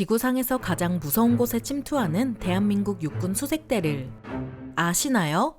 지구상에서 가장 무서운 곳에 침투하는 대한민국 육군 수색대를 아시나요?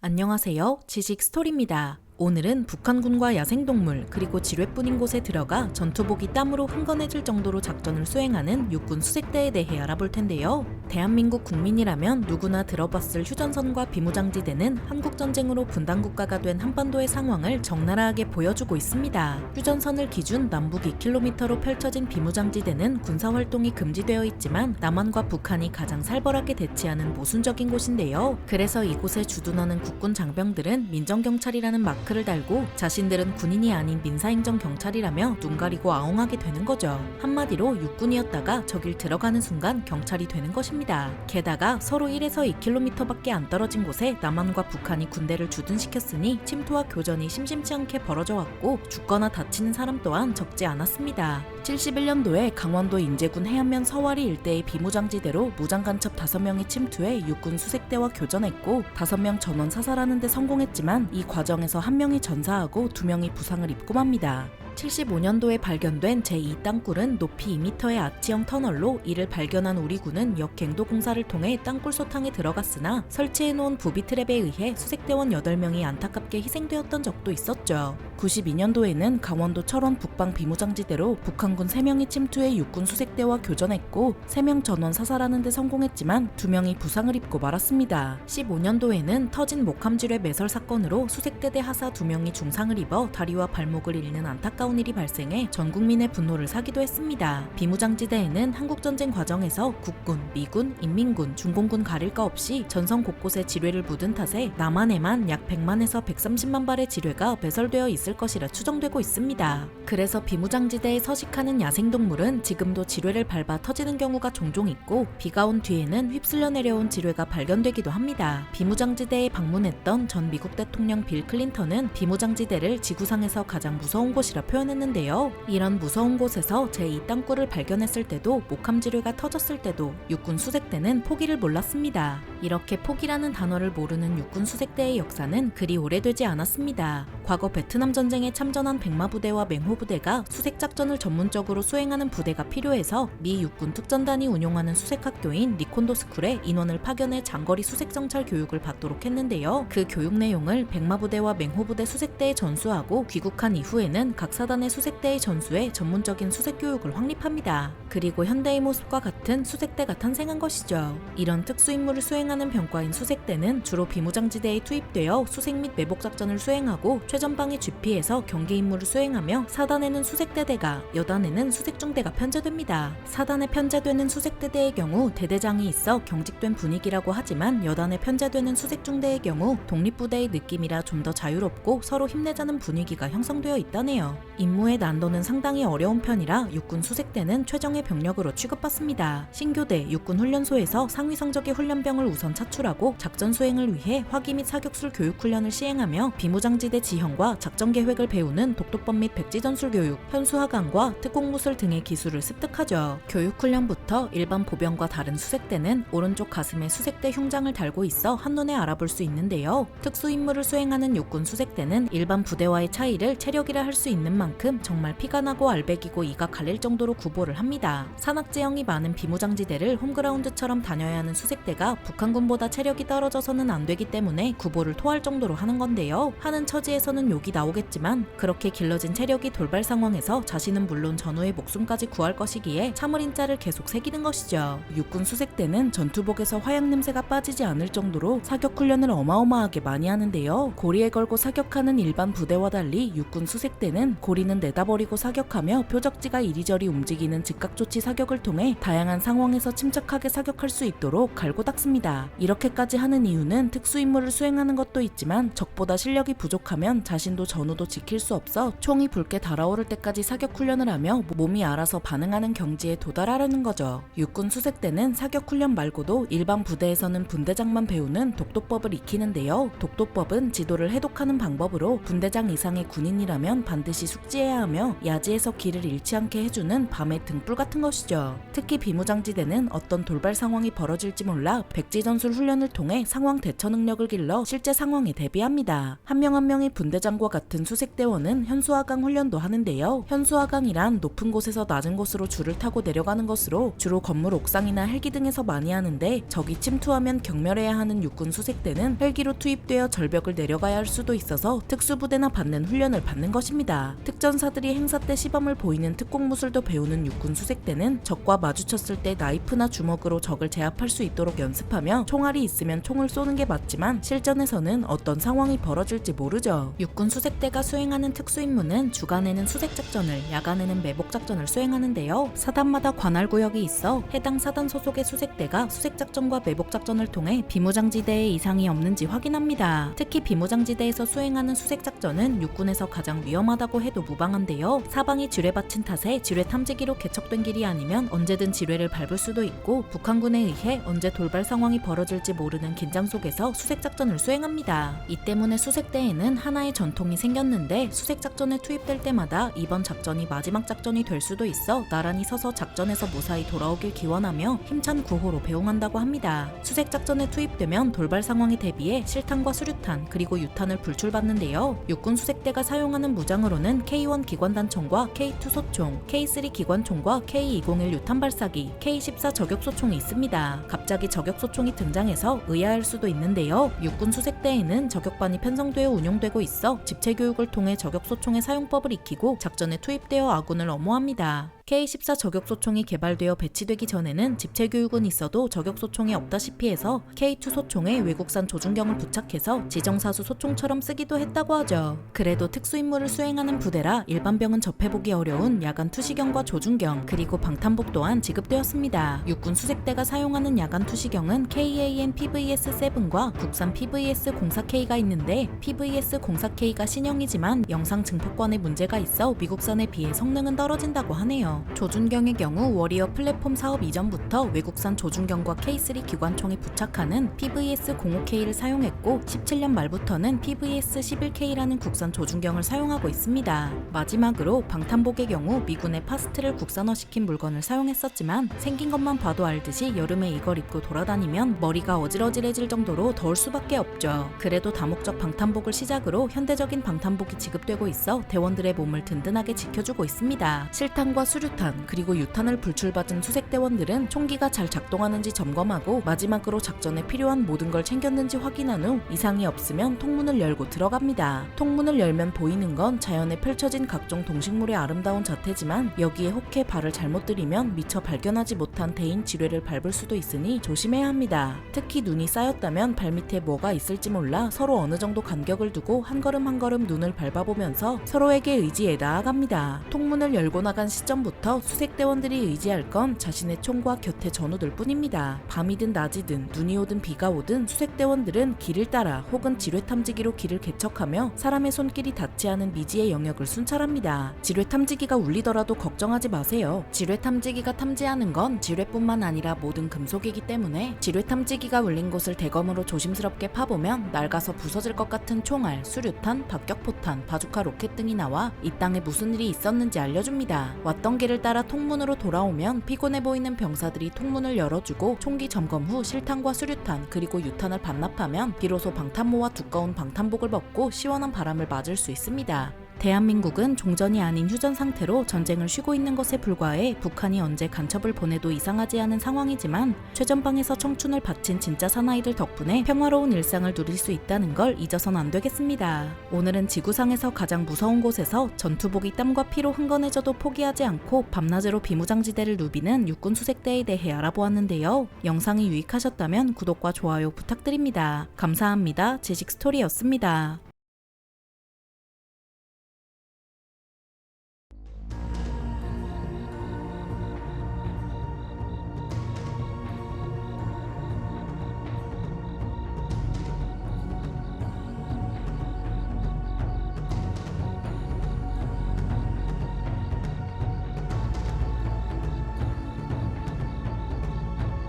안녕하세요. 지식 스토리입니다. 오늘은 북한군과 야생동물 그리고 지뢰뿐인 곳에 들어가 전투복이 땀으로 흥건해질 정도로 작전을 수행하는 육군 수색대에 대해 알아볼 텐데요. 대한민국 국민이라면 누구나 들어봤을 휴전선과 비무장지대는 한국전쟁으로 분단국가가 된 한반도의 상황을 적나라하게 보여주고 있습니다. 휴전선을 기준 남북 2km로 펼쳐진 비무장지대는 군사활동이 금지되어 있지만 남한과 북한이 가장 살벌하게 대치하는 모순적인 곳인데요. 그래서 이곳에 주둔하는 국군 장병들은 민정경찰이라는 마크 를 달고 자신들은 군인이 아닌 민사행정 경찰이라며 눈 가리고 아웅하게 되는 거죠. 한마디로 육군이었다가 저길 들어가는 순간 경찰이 되는 것입니다. 게다가 서로 1에서 2km밖에 안 떨어진 곳에 남한과 북한이 군대를 주둔시켰으니 침투와 교전이 심심치 않게 벌어져 왔고 죽거나 다치는 사람 또한 적지 않았습니다. 71년도에 강원도 인제군 해안면 서와리 일대의 비무장지대로 무장간첩 5명이 침투해 육군 수색대와 교전했고 5명 전원 사살하는 데 성공했지만 이 과정에서 한 명이 전사하고 두 명이 부상을 입고 맙니다. 75년도에 발견된 제2 땅굴은 높이 2m의 아치형 터널로 이를 발견한 우리 군은 역갱도 공사를 통해 땅굴 소탕에 들어갔으나 설치해놓은 부비 트랩에 의해 수색대원 8명이 안타깝게 희생되었던 적도 있었죠. 92년도에는 강원도 철원 북방 비무장지대로 북한군 3명이 침투해 육군 수색대와 교전했고 3명 전원 사살하는 데 성공했지만 2명이 부상을 입고 말았습니다. 15년도에는 터진 목함지뢰 매설 사건으로 수색대대 하사 2명이 중상을 입어 다리와 발목을 잃는 안타까운 일이 발생해 전 국민의 분노를 사기도 했습니다. 비무장지대에는 한국전쟁 과정에서 국군, 미군, 인민군, 중공군 가릴 거 없이 전선 곳곳에 지뢰를 묻은 탓에 남한에만 약 100만에서 130만 발의 지뢰가 배설되어 있을 것이라 추정되고 있습니다. 그래서 비무장지대에 서식하는 야생동물은 지금도 지뢰를 밟아 터지는 경우가 종종 있고 비가 온 뒤에는 휩쓸려 내려온 지뢰가 발견되기도 합니다. 비무장지대에 방문했던 전 미국 대통령 빌 클린턴은 비무장지대를 지구상에서 가장 무서운 곳이라 표현했 는데요. 이런 무서운 곳에서 제2 땅굴을 발견했을 때도 목함지뢰가 터졌을 때도 육군 수색대는 포기를 몰랐습니다. 이렇게 포기라는 단어를 모르는 육군 수색대의 역사는 그리 오래되지 않았습니다. 과거 베트남 전쟁에 참전한 백마 부대와 맹호 부대가 수색 작전을 전문적으로 수행하는 부대가 필요해서 미 육군 특전단이 운용하는 수색 학교인 리콘도 스쿨에 인원을 파견해 장거리 수색 정찰 교육을 받도록 했는데요. 그 교육 내용을 백마 부대와 맹호 부대 수색대에 전수하고 귀국한 이후에는 각 사단의 수색대의 전수에 전문적인 수색 교육을 확립합니다. 그리고 현대의 모습과 같은 수색대가 탄생한 것이죠. 이런 특수 임무를 수행하는 병과인 수색대는 주로 비무장지대에 투입되어 수색 및 매복 작전을 수행하고 최전방의 GP에서 경계 임무를 수행하며 사단에는 수색대대가, 여단에는 수색중대가 편제됩니다. 사단에 편제되는 수색대대의 경우 대대장이 있어 경직된 분위기라고 하지만 여단에 편제되는 수색중대의 경우 독립부대의 느낌이라 좀 더 자유롭고 서로 힘내자는 분위기가 형성되어 있다네요. 임무의 난도는 상당히 어려운 편이라 육군 수색대는 최정예 병력으로 취급받습니다. 신교대 육군 훈련소에서 상위 성적의 훈련병을 우선 차출하고 작전 수행을 위해 화기 및 사격술 교육 훈련을 시행하며 비무장지대 지형 과 작전 계획을 배우는 독도법 및 백지전술 교육, 현수하강과 특공무술 등의 기술을 습득하죠. 교육 훈련부터 일반 보병과 다른 수색대는 오른쪽 가슴에 수색대 흉장을 달고 있어 한눈에 알아볼 수 있는데요. 특수 임무를 수행하는 육군 수색대는 일반 부대와의 차이를 체력이라 할 수 있는 만큼 정말 피가 나고 알배기고 이가 갈릴 정도로 구보를 합니다. 산악지형이 많은 비무장지대를 홈그라운드처럼 다녀야 하는 수색대가 북한군보다 체력이 떨어져서는 안 되기 때문에 구보를 토할 정도로 하는 건데요. 하는 처지에서는 욕이 나오겠지만 그렇게 길러진 체력이 돌발 상황에서 자신은 물론 전후의 목숨까지 구할 것이기에 참을 인자를 계속 새기는 것이죠. 육군 수색대는 전투복에서 화약 냄새가 빠지지 않을 정도로 사격 훈련을 어마어마하게 많이 하는데요. 고리에 걸고 사격하는 일반 부대와 달리 육군 수색대는 고리는 내다버리고 사격하며 표적지가 이리저리 움직이는 즉각조치 사격을 통해 다양한 상황에서 침착하게 사격할 수 있도록 갈고 닦습니다. 이렇게까지 하는 이유는 특수 임무를 수행하는 것도 있지만 적보다 실력이 부족하면 자신도 전우도 지킬 수 없어 총이 붉게 달아오를 때까지 사격 훈련을 하며 몸이 알아서 반응하는 경지에 도달하려는 거죠. 육군 수색 때는 사격 훈련 말고도 일반 부대에서는 분대장만 배우는 독도법을 익히는데요. 독도법은 지도를 해독하는 방법으로 분대장 이상의 군인이라면 반드시 숙지해야 하며 야지에서 길을 잃지 않게 해주는 밤의 등불 같은 것이죠. 특히 비무장지대는 어떤 돌발 상황이 벌어질지 몰라 백지전술 훈련을 통해 상황 대처 능력을 길러 실제 상황에 대비합니다. 한 명한 명이 분대 장과 같은 수색대원은 현수화강 훈련도 하는데요. 현수화강이란 높은 곳에서 낮은 곳으로 줄을 타고 내려가는 것으로 주로 건물 옥상이나 헬기 등에서 많이 하는데 적이 침투하면 경멸해야 하는 육군 수색대는 헬기로 투입되어 절벽을 내려가야 할 수도 있어서 특수부대나 받는 훈련을 받는 것입니다. 특전사들이 행사 때 시범을 보이는 특공무술도 배우는 육군 수색대는 적과 마주쳤을 때 나이프나 주먹으로 적을 제압할 수 있도록 연습하며 총알이 있으면 총을 쏘는 게 맞지만 실전에서는 어떤 상황이 벌어질지 모르죠. 육군 수색대가 수행하는 특수임무는 주간에는 수색작전을, 야간에는 매복작전을 수행하는데요. 사단마다 관할 구역이 있어 해당 사단 소속의 수색대가 수색작전과 매복작전을 통해 비무장지대에 이상이 없는지 확인합니다. 특히 비무장지대에서 수행하는 수색작전은 육군에서 가장 위험하다고 해도 무방한데요. 사방이 지뢰 받친 탓에 지뢰 탐지기로 개척된 길이 아니면 언제든 지뢰를 밟을 수도 있고 북한군에 의해 언제 돌발 상황이 벌어질지 모르는 긴장 속에서 수색작전을 수행합니다. 이 때문에 수색대에는 하나의 전통이 생겼는데 수색 작전에 투입될 때마다 이번 작전이 마지막 작전이 될 수도 있어 나란히 서서 작전에서 무사히 돌아오길 기원하며 힘찬 구호로 배웅한다고 합니다. 수색 작전에 투입되면 돌발 상황에 대비해 실탄과 수류탄 그리고 유탄을 불출받는데요. 육군 수색대가 사용하는 무장으로는 K1 기관단총과 K2 소총, K3 기관총과 K201 유탄 발사기, K14 저격소총이 있습니다. 갑자기 저격소총이 등장해서 의아할 수도 있는데요. 육군 수색대에는 저격반이 편성되어 운용되고 있어 집체 교육을 통해 저격소총의 사용법을 익히고 작전에 투입되어 아군을 엄호합니다. K14 저격소총이 개발되어 배치되기 전에는 집체 교육은 있어도 저격소총이 없다시피 해서 K2 소총에 외국산 조준경을 부착해서 지정사수 소총처럼 쓰기도 했다고 하죠. 그래도 특수임무를 수행하는 부대라 일반병은 접해보기 어려운 야간 투시경과 조준경 그리고 방탄복 또한 지급되었습니다. 육군 수색대가 사용하는 야간 투시경은 KAN PVS-7과 국산 PVS-04K가 있는데 PVS-04K가 신형이지만 영상 증폭관에 문제가 있어 미국산에 비해 성능은 떨어진다고 하네요. 조준경의 경우 워리어 플랫폼 사업 이전부터 외국산 조준경과 K3 기관총이 부착하는 PVS-05K를 사용했고 17년 말부터는 PVS-11K라는 국산 조준경을 사용하고 있습니다. 마지막으로 방탄복의 경우 미군의 파스트를 국산화시킨 물건을 사용했었지만 생긴 것만 봐도 알듯이 여름에 이걸 입고 돌아다니면 머리가 어질어질해질 정도로 더울 수밖에 없죠. 그래도 다목적 방탄복을 시작으로 현대적인 방탄복이 지급되고 있어 대원들의 몸을 든든하게 지켜주고 있습니다. 실탄과 수류 탄 그리고 유탄을 불출받은 수색대원들은 총기가 잘 작동하는지 점검하고 마지막으로 작전에 필요한 모든 걸 챙겼는지 확인한 후 이상이 없으면 통문을 열고 들어갑니다. 통문을 열면 보이는 건 자연에 펼쳐진 각종 동식물의 아름다운 자태지만 여기에 혹해 발을 잘못 들이면 미처 발견하지 못한 대인 지뢰를 밟을 수도 있으니 조심해야 합니다. 특히 눈이 쌓였다면 발밑에 뭐가 있을지 몰라 서로 어느 정도 간격을 두고 한 걸음 한 걸음 눈을 밟아보면서 서로에게 의지해 나아갑니다. 통문을 열고 나간 시점부터 수색대원들이 의지할 건 자신의 총과 곁의 전우들 뿐입니다. 밤이든 낮이든 눈이 오든 비가 오든 수색대원들은 길을 따라 혹은 지뢰 탐지기로 길을 개척하며 사람의 손길이 닿지 않은 미지의 영역을 순찰합니다. 지뢰 탐지기가 울리더라도 걱정하지 마세요. 지뢰 탐지기가 탐지하는 건 지뢰뿐만 아니라 모든 금속이기 때문에 지뢰 탐지기가 울린 곳을 대검으로 조심스럽게 파보면 낡아서 부서질 것 같은 총알, 수류탄, 박격포탄, 바주카 로켓 등이 나와 이 땅에 무슨 일이 있었는지 알려줍니다. 왔던 길을 따라 통문으로 돌아오면 피곤해 보이는 병사들이 통문을 열어주고 총기 점검 후 실탄과 수류탄 그리고 유탄을 반납하면 비로소 방탄모와 두꺼운 방탄복을 벗고 시원한 바람을 맞을 수 있습니다. 대한민국은 종전이 아닌 휴전 상태로 전쟁을 쉬고 있는 것에 불과해 북한이 언제 간첩을 보내도 이상하지 않은 상황이지만 최전방에서 청춘을 바친 진짜 사나이들 덕분에 평화로운 일상을 누릴 수 있다는 걸 잊어선 안 되겠습니다. 오늘은 지구상에서 가장 무서운 곳에서 전투복이 땀과 피로 흥건해져도 포기하지 않고 밤낮으로 비무장지대를 누비는 육군 수색대에 대해 알아보았는데요. 영상이 유익하셨다면 구독과 좋아요 부탁드립니다. 감사합니다. 제식 스토리였습니다.